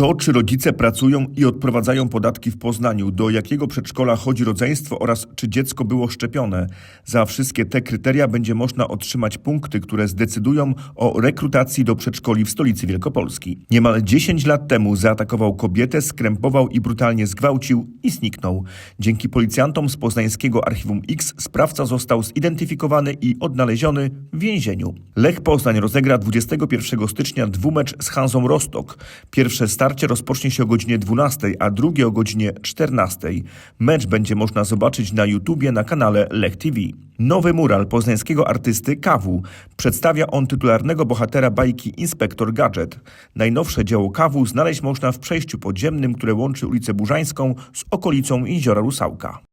To, czy rodzice pracują i odprowadzają podatki w Poznaniu, do jakiego przedszkola chodzi rodzeństwo oraz czy dziecko było szczepione. Za wszystkie te kryteria będzie można otrzymać punkty, które zdecydują o rekrutacji do przedszkoli w stolicy Wielkopolski. Niemal 10 lat temu zaatakował kobietę, skrępował i brutalnie zgwałcił i zniknął. Dzięki policjantom z poznańskiego Archiwum X sprawca został zidentyfikowany i odnaleziony w więzieniu. Lech Poznań rozegra 21 stycznia dwumecz z Hanzą Rostock. Pierwsze starcie rozpocznie się o godzinie 12, a drugie o godzinie 14. Mecz będzie można zobaczyć na YouTubie na kanale Lech TV. Nowy mural poznańskiego artysty Kawu. Przedstawia on tytularnego bohatera bajki Inspektor Gadget. Najnowsze dzieło Kawu znaleźć można w przejściu podziemnym, które łączy ulicę Burzańską z okolicą Jeziora Rusałka.